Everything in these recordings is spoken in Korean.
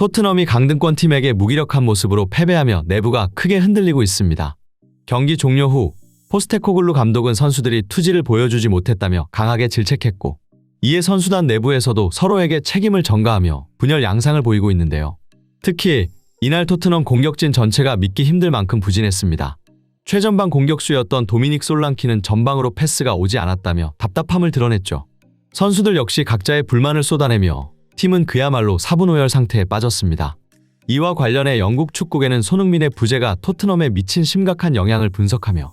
토트넘이 강등권 팀에게 무기력한 모습으로 패배하며 내부가 크게 흔들리고 있습니다. 경기 종료 후 포스테코글루 감독은 선수들이 투지를 보여주지 못했다며 강하게 질책했고 이에 선수단 내부에서도 서로에게 책임을 전가하며 분열 양상을 보이고 있는데요. 특히 이날 토트넘 공격진 전체가 믿기 힘들 만큼 부진했습니다. 최전방 공격수였던 도미닉 솔랑키는 전방으로 패스가 오지 않았다며 답답함을 드러냈죠. 선수들 역시 각자의 불만을 쏟아내며 팀은 그야말로 사분오열 상태에 빠졌습니다. 이와 관련해 영국 축구계는 손흥민의 부재가 토트넘에 미친 심각한 영향을 분석하며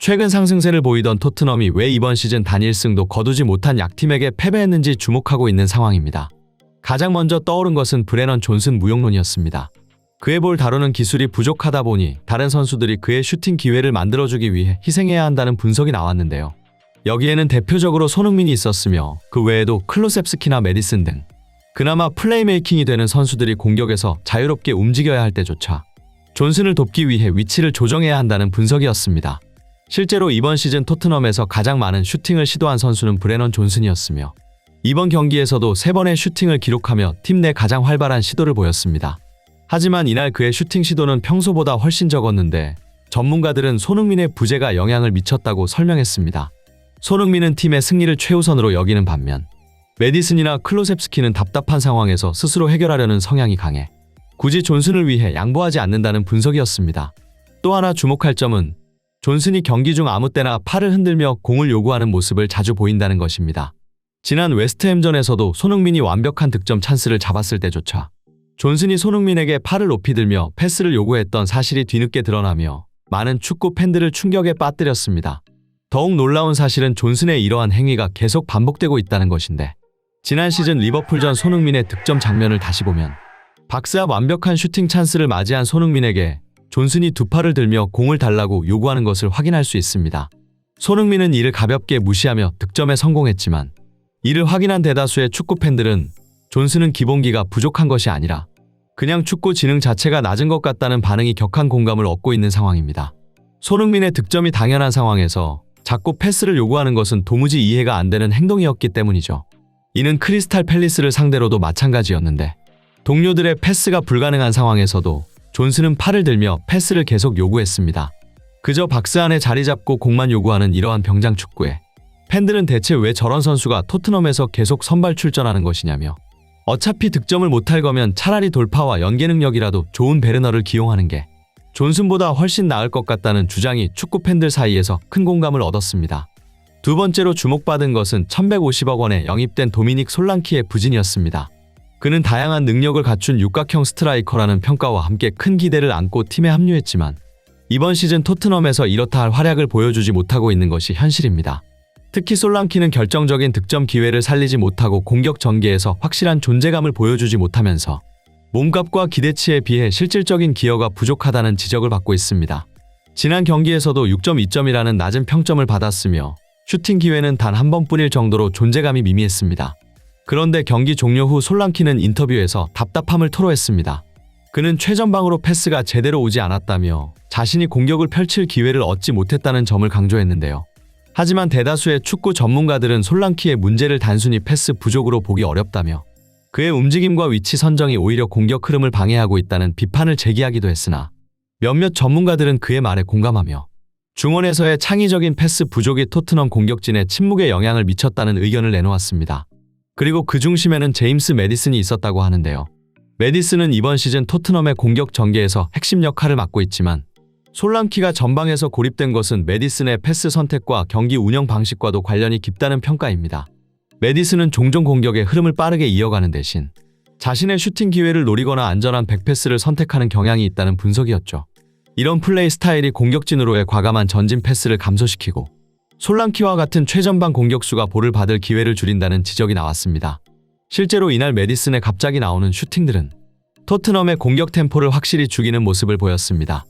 최근 상승세를 보이던 토트넘이 왜 이번 시즌 단일승도 거두지 못한 약팀에게 패배했는지 주목하고 있는 상황입니다. 가장 먼저 떠오른 것은 브레넌 존슨 무용론이었습니다. 그의 볼 다루는 기술이 부족하다 보니 다른 선수들이 그의 슈팅 기회를 만들어주기 위해 희생해야 한다는 분석이 나왔는데요. 여기에는 대표적으로 손흥민이 있었으며 그 외에도 클로셉스키나 메디슨 등 그나마 플레이메이킹이 되는 선수들이 공격에서 자유롭게 움직여야 할 때조차 존슨을 돕기 위해 위치를 조정해야 한다는 분석이었습니다. 실제로 이번 시즌 토트넘에서 가장 많은 슈팅을 시도한 선수는 브레넌 존슨이었으며 이번 경기에서도 3번의 슈팅을 기록하며 팀 내 가장 활발한 시도를 보였습니다. 하지만 이날 그의 슈팅 시도는 평소보다 훨씬 적었는데 전문가들은 손흥민의 부재가 영향을 미쳤다고 설명했습니다. 손흥민은 팀의 승리를 최우선으로 여기는 반면 메디슨이나 클로셉스키는 답답한 상황에서 스스로 해결하려는 성향이 강해 굳이 존슨을 위해 양보하지 않는다는 분석이었습니다. 또 하나 주목할 점은 존슨이 경기 중 아무 때나 팔을 흔들며 공을 요구하는 모습을 자주 보인다는 것입니다. 지난 웨스트햄전에서도 손흥민이 완벽한 득점 찬스를 잡았을 때조차 존슨이 손흥민에게 팔을 높이 들며 패스를 요구했던 사실이 뒤늦게 드러나며 많은 축구 팬들을 충격에 빠뜨렸습니다. 더욱 놀라운 사실은 존슨의 이러한 행위가 계속 반복되고 있다는 것인데 지난 시즌 리버풀전 손흥민의 득점 장면을 다시 보면 박스 앞 완벽한 슈팅 찬스를 맞이한 손흥민에게 존슨이 두 팔을 들며 공을 달라고 요구하는 것을 확인할 수 있습니다. 손흥민은 이를 가볍게 무시하며 득점에 성공했지만 이를 확인한 대다수의 축구 팬들은 존슨은 기본기가 부족한 것이 아니라 그냥 축구 지능 자체가 낮은 것 같다는 반응이 격한 공감을 얻고 있는 상황입니다. 손흥민의 득점이 당연한 상황에서 자꾸 패스를 요구하는 것은 도무지 이해가 안 되는 행동이었기 때문이죠. 이는 크리스탈 팰리스를 상대로도 마찬가지였는데 동료들의 패스가 불가능한 상황에서도 존슨은 팔을 들며 패스를 계속 요구했습니다. 그저 박스 안에 자리 잡고 공만 요구하는 이러한 병장 축구에 팬들은 대체 왜 저런 선수가 토트넘에서 계속 선발 출전하는 것이냐며 어차피 득점을 못할 거면 차라리 돌파와 연계 능력이라도 좋은 베르너를 기용하는 게 존슨보다 훨씬 나을 것 같다는 주장이 축구 팬들 사이에서 큰 공감을 얻었습니다. 두 번째로 주목받은 것은 1150억 원에 영입된 도미닉 솔랑키의 부진이었습니다. 그는 다양한 능력을 갖춘 육각형 스트라이커라는 평가와 함께 큰 기대를 안고 팀에 합류했지만 이번 시즌 토트넘에서 이렇다 할 활약을 보여주지 못하고 있는 것이 현실입니다. 특히 솔랑키는 결정적인 득점 기회를 살리지 못하고 공격 전개에서 확실한 존재감을 보여주지 못하면서 몸값과 기대치에 비해 실질적인 기여가 부족하다는 지적을 받고 있습니다. 지난 경기에서도 6.2점이라는 낮은 평점을 받았으며 슈팅 기회는 단 한 번뿐일 정도로 존재감이 미미했습니다. 그런데 경기 종료 후 솔랑키는 인터뷰에서 답답함을 토로했습니다. 그는 최전방으로 패스가 제대로 오지 않았다며 자신이 공격을 펼칠 기회를 얻지 못했다는 점을 강조했는데요. 하지만 대다수의 축구 전문가들은 솔랑키의 문제를 단순히 패스 부족으로 보기 어렵다며 그의 움직임과 위치 선정이 오히려 공격 흐름을 방해하고 있다는 비판을 제기하기도 했으나 몇몇 전문가들은 그의 말에 공감하며 중원에서의 창의적인 패스 부족이 토트넘 공격진에 침묵의 영향을 미쳤다는 의견을 내놓았습니다. 그리고 그 중심에는 제임스 메디슨이 있었다고 하는데요. 메디슨은 이번 시즌 토트넘의 공격 전개에서 핵심 역할을 맡고 있지만 솔랑키가 전방에서 고립된 것은 메디슨의 패스 선택과 경기 운영 방식과도 관련이 깊다는 평가입니다. 메디슨은 종종 공격의 흐름을 빠르게 이어가는 대신 자신의 슈팅 기회를 노리거나 안전한 백패스를 선택하는 경향이 있다는 분석이었죠. 이런 플레이 스타일이 공격진으로의 과감한 전진 패스를 감소시키고 솔랑키와 같은 최전방 공격수가 볼을 받을 기회를 줄인다는 지적이 나왔습니다. 실제로 이날 메디슨의 갑자기 나오는 슈팅들은 토트넘의 공격 템포를 확실히 죽이는 모습을 보였습니다.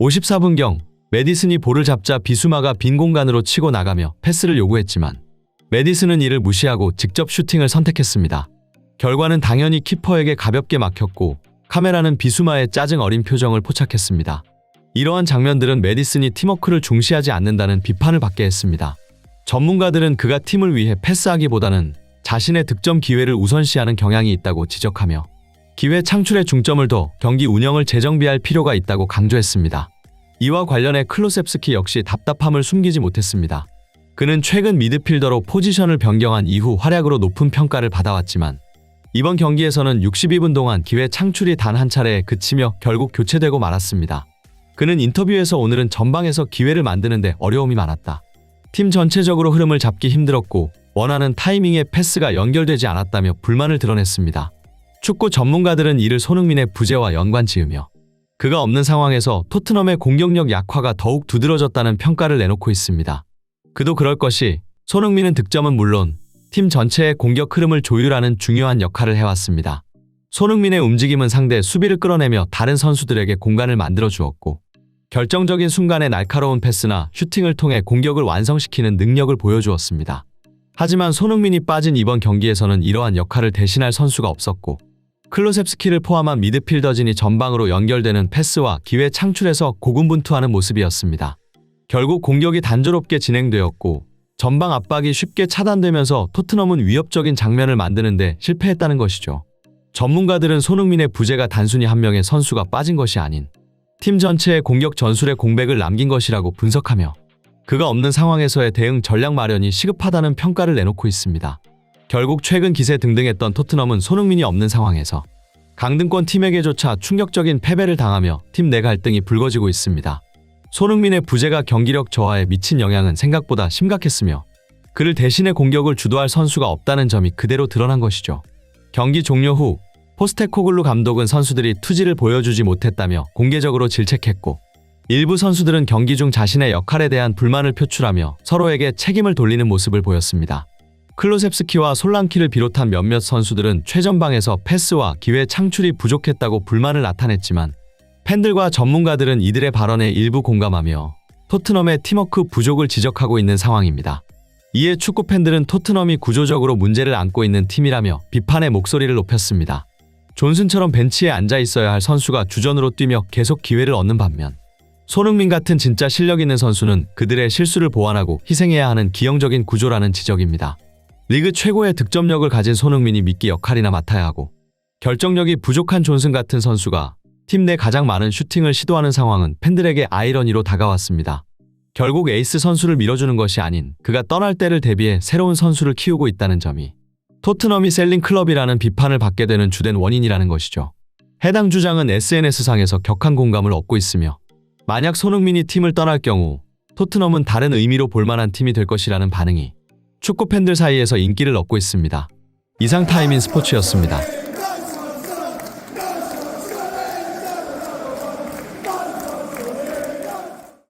54분경 메디슨이 볼을 잡자 비수마가 빈 공간으로 치고 나가며 패스를 요구했지만 메디슨은 이를 무시하고 직접 슈팅을 선택했습니다. 결과는 당연히 키퍼에게 가볍게 막혔고 카메라는 비수마의 짜증 어린 표정을 포착했습니다. 이러한 장면들은 메디슨이 팀워크를 중시하지 않는다는 비판을 받게 했습니다. 전문가들은 그가 팀을 위해 패스하기보다는 자신의 득점 기회를 우선시하는 경향이 있다고 지적하며 기회 창출에 중점을 둬 경기 운영을 재정비할 필요가 있다고 강조했습니다. 이와 관련해 클로셉스키 역시 답답함을 숨기지 못했습니다. 그는 최근 미드필더로 포지션을 변경한 이후 활약으로 높은 평가를 받아왔지만 이번 경기에서는 62분 동안 기회 창출이 단 한 차례에 그치며 결국 교체되고 말았습니다. 그는 인터뷰에서 오늘은 전방에서 기회를 만드는데 어려움이 많았다. 팀 전체적으로 흐름을 잡기 힘들었고 원하는 타이밍에 패스가 연결되지 않았다며 불만을 드러냈습니다. 축구 전문가들은 이를 손흥민의 부재와 연관 지으며 그가 없는 상황에서 토트넘의 공격력 약화가 더욱 두드러졌다는 평가를 내놓고 있습니다. 그도 그럴 것이 손흥민은 득점은 물론 팀 전체의 공격 흐름을 조율하는 중요한 역할을 해왔습니다. 손흥민의 움직임은 상대 수비를 끌어내며 다른 선수들에게 공간을 만들어 주었고 결정적인 순간에 날카로운 패스나 슈팅을 통해 공격을 완성시키는 능력을 보여주었습니다. 하지만 손흥민이 빠진 이번 경기에서는 이러한 역할을 대신할 선수가 없었고 클로셉스키를 포함한 미드필더진이 전방으로 연결되는 패스와 기회 창출에서 고군분투하는 모습이었습니다. 결국 공격이 단조롭게 진행되었고 전방 압박이 쉽게 차단되면서 토트넘은 위협적인 장면을 만드는데 실패했다는 것이죠. 전문가들은 손흥민의 부재가 단순히 한 명의 선수가 빠진 것이 아닌 팀 전체의 공격 전술에 공백을 남긴 것이라고 분석하며 그가 없는 상황에서의 대응 전략 마련이 시급하다는 평가를 내놓고 있습니다. 결국 최근 기세 등등했던 토트넘은 손흥민이 없는 상황에서 강등권 팀에게조차 충격적인 패배를 당하며 팀 내 갈등이 불거지고 있습니다. 손흥민의 부재가 경기력 저하에 미친 영향은 생각보다 심각했으며 그를 대신해 공격을 주도할 선수가 없다는 점이 그대로 드러난 것이죠. 경기 종료 후 포스테코글루 감독은 선수들이 투지를 보여주지 못했다며 공개적으로 질책했고 일부 선수들은 경기 중 자신의 역할에 대한 불만을 표출하며 서로에게 책임을 돌리는 모습을 보였습니다. 클로셉스키와 솔랑키를 비롯한 몇몇 선수들은 최전방에서 패스와 기회 창출이 부족했다고 불만을 나타냈지만 팬들과 전문가들은 이들의 발언에 일부 공감하며 토트넘의 팀워크 부족을 지적하고 있는 상황입니다. 이에 축구 팬들은 토트넘이 구조적으로 문제를 안고 있는 팀이라며 비판의 목소리를 높였습니다. 존슨처럼 벤치에 앉아 있어야 할 선수가 주전으로 뛰며 계속 기회를 얻는 반면 손흥민 같은 진짜 실력 있는 선수는 그들의 실수를 보완하고 희생해야 하는 기형적인 구조라는 지적입니다. 리그 최고의 득점력을 가진 손흥민이 미끼 역할이나 맡아야 하고 결정력이 부족한 존슨 같은 선수가 팀 내 가장 많은 슈팅을 시도하는 상황은 팬들에게 아이러니로 다가왔습니다. 결국 에이스 선수를 밀어주는 것이 아닌 그가 떠날 때를 대비해 새로운 선수를 키우고 있다는 점이 토트넘이 셀링 클럽이라는 비판을 받게 되는 주된 원인이라는 것이죠. 해당 주장은 SNS상에서 격한 공감을 얻고 있으며 만약 손흥민이 팀을 떠날 경우 토트넘은 다른 의미로 볼만한 팀이 될 것이라는 반응이 축구 팬들 사이에서 인기를 얻고 있습니다. 이상 타임인 스포츠였습니다.